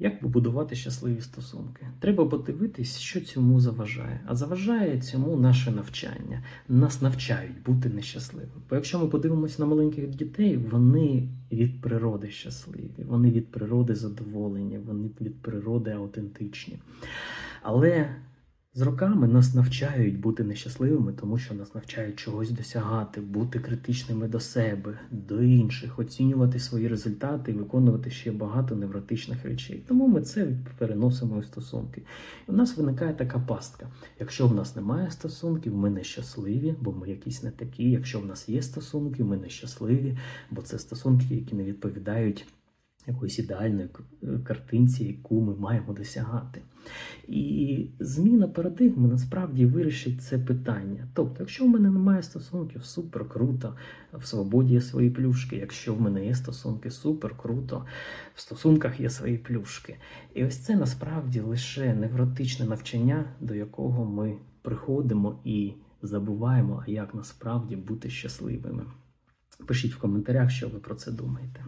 Як побудувати щасливі стосунки? Треба подивитись, що цьому заважає. А заважає цьому наше навчання. Нас навчають бути нещасливими. Бо якщо ми подивимося на маленьких дітей, вони від природи щасливі, вони від природи задоволені, вони від природи аутентичні. Але з роками нас навчають бути нещасливими, тому що нас навчають чогось досягати, бути критичними до себе, до інших, оцінювати свої результати і виконувати ще багато невротичних речей. Тому ми це переносимо у стосунки. І у нас виникає така пастка. Якщо в нас немає стосунків, ми нещасливі, бо ми якісь не такі. Якщо в нас є стосунки, ми нещасливі, бо це стосунки, які не відповідають якоїсь ідеальної картинці, яку ми маємо досягати. І зміна парадигми насправді вирішить це питання. Тобто, якщо в мене немає стосунків, супер круто, в свободі є свої плюшки. Якщо в мене є стосунки, супер круто, в стосунках є свої плюшки. І ось це насправді лише невротичне навчання, до якого ми приходимо і забуваємо, як насправді бути щасливими. Пишіть в коментарях, що ви про це думаєте.